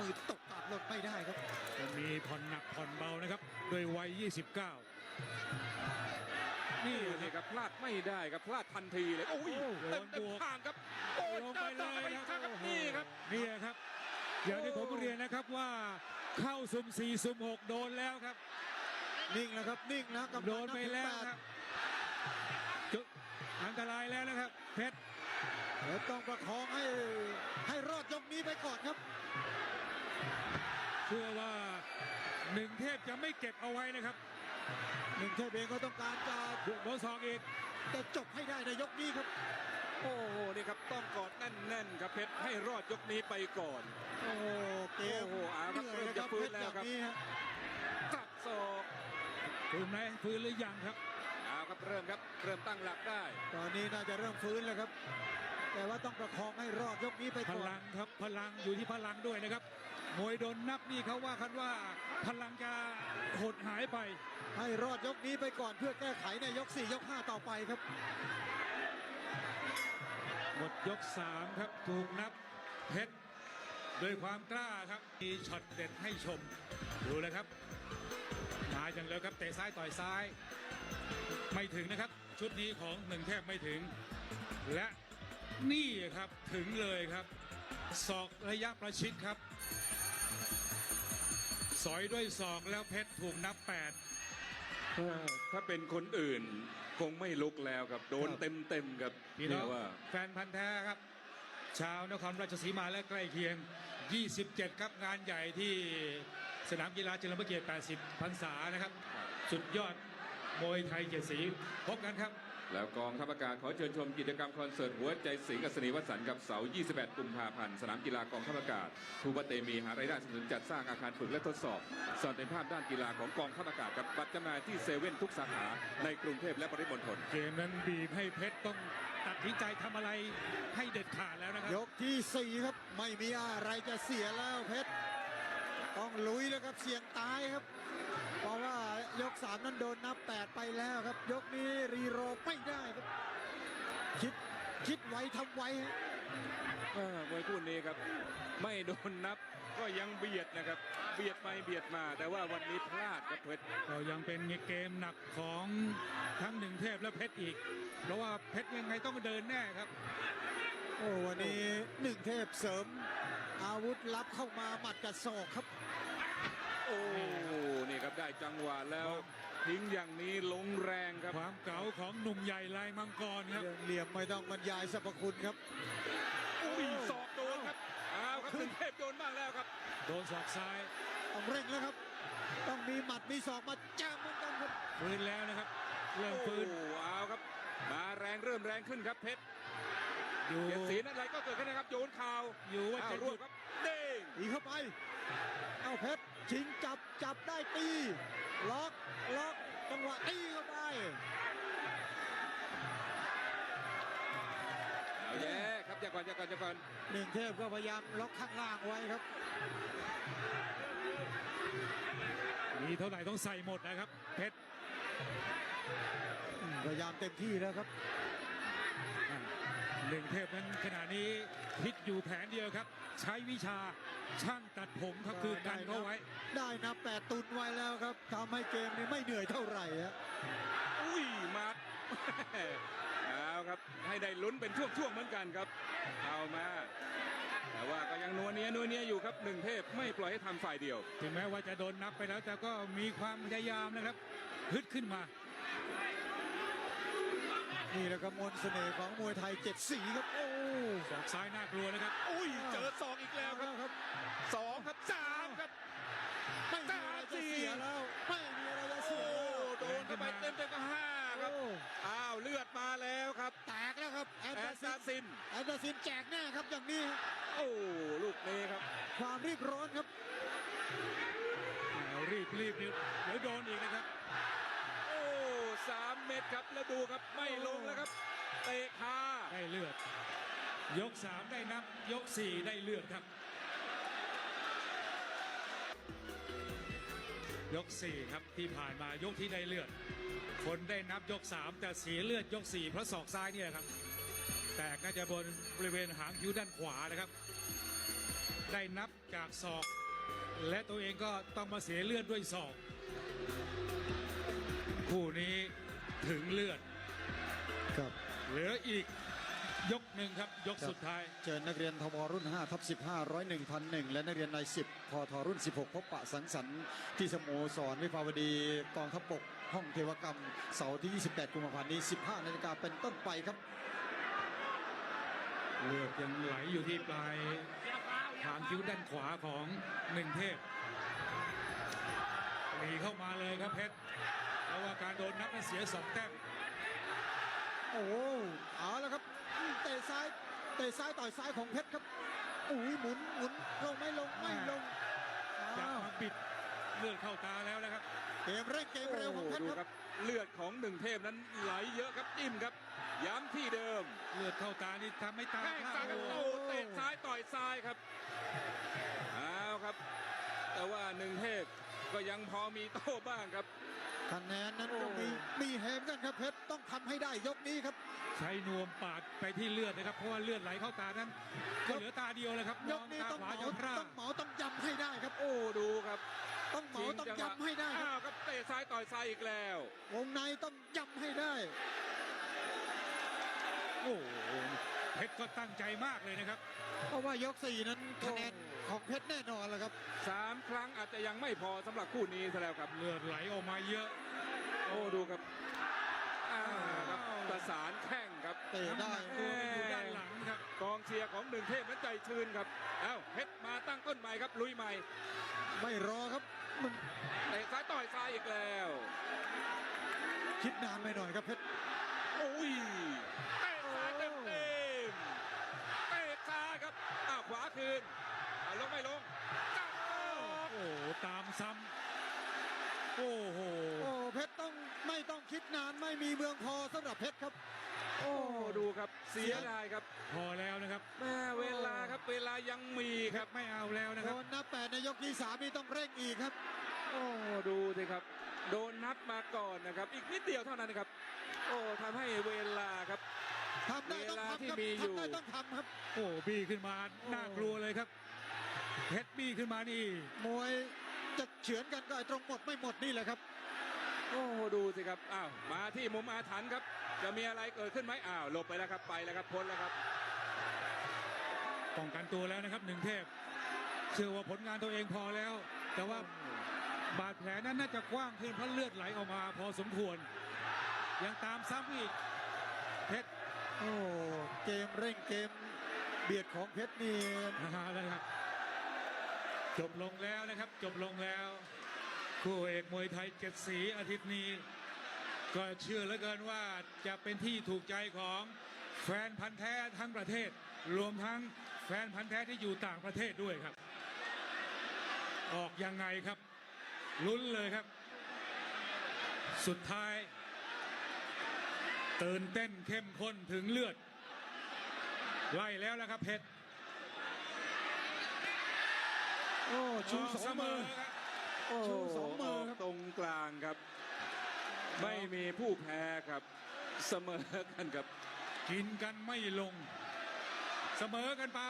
มือตกกาดหล่นไม่ได้ครับ จะมีผ่อนหนักผ่อนเบานะครับโดยวัย 29 นี่นี่นะครับครับพลาดไม่ได้ครับพลาดทันทีเลยโอ้ยโอ้โหเต็มเต็บมวก ทางครับโอ้ยลงเดิไปนเลต่อไปยอีกคครัรั้บงครับนี่ครับ นี่ครับอย่างที่ผมเรียนนะครับว่าเข้าซุ่มสี่ซุ่มหกโดนแล้วครับ นิ่งแล้วครับ นิ่งนะกำโดนไปแล้วครับจุดอันตรายแล้วนะครับเพชร เดี๋ยวต้องประคองให้ให้รอดยกนี้ไปก่อนครับ เชื่อว่าหนึ่งเทพจะไม่เก็บเอาไว้นะครับหนึ่งเทพเองก็ต้องการจะโดนสองอีกจะจบให้ได้ในยกนี้ครับ โอ้โหนี่ครับต้องกอดแน่นๆครับเพชรให้รอดยกนี้ไปก่อน โอ้โหเกมโอ้โหเอาครับเหนื่อยนะครับเริ่เพมชจะรฟื้นแล้วครับอย่างนี้ฮะจับศอกฟื้นไหมฟื้นหรือยังครับเอาครับเริ่มครับเริ่มตั้งหลักได้ ตอนนี้น่าจะเริ่มฟื้นแล้วครับ แต่ว่าต้องประคองให้รอดยกนี้ไปพก่อนลังครับพลังอยู่ที่พลังด้วยนะครับ มวยโดนนับนี่เขาว่ากันว่าพลังจะหดหายไป ให้รอดยกนี้ไปก่อนเพื่อแก้ไขในยก 4 ยก 5 ต่อไปครับ หมดยก 3 ครับถูกนับเพชรโดวยความกล้าครับ มีช็อตเด็ดให้ชม ดูเลยครับ มาจังเลยครับเตะซ้ายต่อยซ้าย ไม่ถึงนะครับ ชุดนี้ของหนึ่งแทบไม่ถึง และนี่ครับถึงเลยครับศอกระยะประชิดครับ สอยด้วยศอกแล้วเพชรถูกนับ8ถ้าเป็นคนอื่นคงไม่ลุกแล้วครับโดนครับเต็มเต็มๆครับพี่น้องเรียกว่าแฟนพันธ์แท้ครับ ชาวนครราชสีมาและใกล้เคียง 27 ครับงานใหญ่ที่สนามกีฬาเฉลิมพระเกียรติ 80 พรรษานะครับ สุดยอดมวยไทยเกียรติศรีพบกันครับ แล้วกองทัพอากาศขอเชิญชมกิจกรรมคอนเสิร์ตหัวใจสิงห์อัศนีวสันต์กับเสาร์ 28 กุมภาพันธ์ สนามกีฬากองทัพอากาศทูปะเตมีหารายได้สนับสนุนจัดสร้างอาคารฝึกและทดสอบสอนเป็นภาพด้านกีฬาของกองทัพอากาศกับบัตรจำหน่ายที่เซเว่นทุกสาขาในกรุงเทพและปริมณฑลเกมนั้นบีบให้เพชรต้องตัดสินใจทำอะไรให้เด็ดขาดแล้วนะครับยกที่4ครับไม่มีอะไรจะเสียแล้วเพชรต้องลุยแล้วครับเสี่ยงตายครับเพ ราะว่ายก3นั้นโดนนับ8ไปแล้วครับ ยกนี้รีโรไม่ได้ครับ คิดคิดไวทำไวฮะเออมวยคู่นี้ครับ ไม่โดนนับก็ยังเบียดนะครับ เบียดไปเบียดมา แต่ว่าวันนี้พลาดครับเพชรก็ยังเป็นเกมหนักของทั้งหนึ่งเทพและเพชรอีก เพราะว่าเพชรยังไงต้องเดินแน่ครับ โอ้วันนี้หนึ่งเทพเสริม อาวุธลับเข้ามาหมัดกับศอกครับ โอ้นี่ ครับได้จังหวะแล้วทิ้งอย่างนี้ลงแรงครับความเก๋าของหนุ่มใหญ่ลายมังกรครับเรื่องเหลี่ยมไม่ต้องบรรยายสรรพคุณครับอุ้ยศอกโดนครับอ้าวครับถึงเทพโดนบ้างแล้วครับ โดนศอกซ้ายต้องเร่งแล้วครับ ต้องมีหมัดมีศอกมาจ้ามเหมือนกันครับฟื้นแล้วนะครับ เริ่มโอ้ฟื้นเอาครับ มาแรงเริ่มแรงขึ้นครับเพชรอยู่เกียรติศรีนั่นอะไรก็เกิดขึ้นนะครับโยนข่าวอยู่ว่าอ้าจะวหรยุวบดครับเด้งตีเข้าไปเอาเพชรชิงจับจับได้ตีล็อกล็อกจังหวะตีเข้าไปเอาแย่ครับอย่าก่อนอย่าก่อนอย่าก่อนหนึ่งเทพก็พยายามล็อกข้างล่างไว้ครับมีเท่าไหร่ต้องใส่หมดนะครับเพชรพยายามเต็มที่แล้วครับ หนึ่งเทพนั้นขณะนี้คิดอยู่แผนเดียวครับ ใช้วิชาช่างตัดผมครับคือกันเขาไว้ ได้นับแปดตุนไว้แล้วครับทำให้เกมนี้ไม่เหนื่อยเท่าไหร่ฮะอุ้ยมาดเอาครับให้ได้ลุ้นเป็นช่วงๆเหมือนกันครับ เอามาแต่ว่าก็ยังนัวเนียนัวเนียอยู่ครับหนึ่งเทพไม่ปล่อยให้ทำฝ่ายเดียว ถึงแม้ว่าจะโดนนับไปแล้วแต่ก็มีความพยายามนะครับฮึดขึ้นมา นี่แหละครับมนต์เสน่ห์ของมวยไทยเจ็ดสีครับ โอ้ศอกซ้ายน่ากลัวนะครับ อุ้ย เจอสองอีกแล้วครับครับ สองครับสามครับไม่มีอะไรจะเสียแล้ว ไม่มีอะไรจะโอ้เสียแล้วโดนเข้าไปเต็มเต็มๆก็ห้าครับโอ้อ้าวเลือดมาแล้วครับ แตกแล้วครับ แอนแอเดอสร์ซาซินซินแอนเดอร์ซินแจกแน่ครับอย่างนี้ฮะโอ้ ลูกนี้ครับ ความรีบร้อนครับเอารีบรีบเดี๋ยวเดี๋ยวโดนอีกนะครับ สามเม็ดครับ แล้วดูครับไม่ลงแล้วครับ เตะคาได้เลือด ยกสามได้นับ ยกสี่ได้เลือดครับ ยกสี่ครับที่ผ่านมายกที่ได้เลือด คนได้นับยกสามแต่เสียเลือดยกสี่เพราะศอกซ้ายเนี่ยครับ แตกน่าจะบนบริเวณหางคิ้วด้านขวานะครับ ได้นับจากศอก และตัวเองก็ต้องมาเสียเลือดด้วยศอกคู่นี้ ถึงเลือด ครับ เหลืออีกยกหนึ่งครับ ยกครับ สุดท้ายเชิญนักเรียนทบรุ่น5ทับ15 1 0 1 0 0และนักเรียนนาย10พทรุ่น 16 พบปะสังสรรค์ที่สโมสรวิภาวดีกองทัพบกห้องเทวกรรมเสาร์ที่ 28 กุมภาพันธ์นี้ 15 นาฬิกาเป็นต้นไปครับ เลือดยังไหลอยู่ที่ปลายหางคิ้วด้านขวาของหนึ่งเทพหนีเข้ามาเลยครับเพชร เพราะว่าการโดนนับนั้นเสียสองแต้มโอ้โหเอาแล้วครับเตะซ้ายเตะซ้ายต่อยซ้ายของเพชรครับอุ้ยหมุนหมุนลงไม่ลงไม่ลงจะอ้าวมาปิดเลือดเข้าตาแล้วนะครับ เกมเร่งเกมเร็วของเพชรดูคครัรับบเลือดของหนึ่งเทพนั้นไหลเยอะครับจิ้มครับย้ำที่เดิม เลือดเข้าตานี่ทำให้ตาแข้งพร่าซ้ายโอ้โต้เตะซ้ายต่อยซ้ายครับเอาครับ แต่ว่าหนึ่งเทพก็ยังพอมีโต้บ้างครับ คะแนนนั้นก็มีมีแหมกันครับเพชรต้องทำให้ได้ยกนี้ครับ ใช้นวมปาดไปที่เลือดนะครับ เพราะว่าเลือดไหลเข้าตานั้นก็เหลือตาเดียวเลยครับยมอกงนี้ตาต้องขเหวามายังพร่าต้องเหมาต้องยำให้ได้ครับ โอ้ดูครับ ต้องเหมาต้องยำให้ได้คอ้ารับวครับเตะซ้ายต่อยซ้ายอีกแล้ว วงในต้องยำให้ได้โอ้โหเพชรก็ตั้งใจมากเลยนะครับ เพราะว่ายกสี่นั้นคะแนน ของเพชรแน่นอนแหละครับสามครั้งอาจจะยังไม่พอสำหรับคู่นี้ซะแล้วครับ เลือดไหลออกมาเยอะ โอ้ดูครับอ้าวครับ ประสานแข้งครับ เตะได้น้ำหนักตัวมันอยู่ด้านหลังครับ กองเชียร์ของหนึ่งเทพนั้นใจชื้นครับ เอ้าเพชรมาตั้งต้นใหม่ครับลุยใหม่ไม่รอครับมันเตะซ้ายต่อยซ้ายอีกแล้ว คิดนานไปหน่อยครับเพชรโอ้ยเตะซ้ายเต็มเต็มเตะซ้ายครับอ้าวขวาคืน เอาลงไม่ลงจับออกโอ้โหตามซ้ำโอ้โหโอ้เพชรต้องไม่ต้องคิดนานไม่มีเมืองพอสำหรับเพชรครับ โอ้ดูครับเสียดายครับพอแล้วนะครับแม่เวลาครับเวลายังมีเพครัชบรไม่เอาแล้วนะคโดรับนนับแปดในยกที่สามนี่ต้องเร่งอีกครับ โอ้ดูสิครับ โดนนับมาก่อนนะครับ อีกนิดเดียวเท่านั้นนะครับ โอ้ทำให้เวลาครับ ทำได้ต้องเวลาทำที่ครับมีอยู่ ทำได้ต้องทำครับ โอ้บี้ขึ้นมาน่ากลัวเลยครับ เพชรบี้ขึ้นมานี่มวยจะเฉือนกันก็ไอ้ตรงหมดไม่หมดนี่แหละครับ โอ้ดูสิครับอ้าวมาที่มุมอาถรรพ์ครับ จะมีอะไรเกิดขึ้นไหมอ้าวหลบไปแล้วครับไปแล้วครับพ้นแล้วครับป้องกันตัวแล้วนะครับหนึ่งเทพเชื่อว่าผลงานตัวเองพอแล้ว แต่ว่าบาดแผลนั้นน่าจะกว้างขึ้นเพราะเลือดไหลออกมาพอสมควร ยังตามซ้ำอีกเพชรโอ้เกมเร่งเกมเบียดของเพชรนี่มาแล้วครับ จบลงแล้วนะครับ จบลงแล้ว คู่เอกมวยไทยเจ็ดสีอาทิตย์นี้ ก็เชื่อเหลือเกินว่าจะเป็นที่ถูกใจของแฟนพันธ์แท้ทั้งประเทศ รวมทั้งแฟนพันธ์แท้ที่อยู่ต่างประเทศด้วยครับ ออกยังไงครับ ลุ้นเลยครับ สุดท้ายตื่นเต้นเข้มข้นถึงเลือด ไล่แล้วแล้วครับเพชร โอ้ชูสองมือครับโอ้ชูสองมือครับตรงกลางครับ ไม่มีผู้แพ้ครับเสมอกันครับ กินกันไม่ลง เสมอกันไป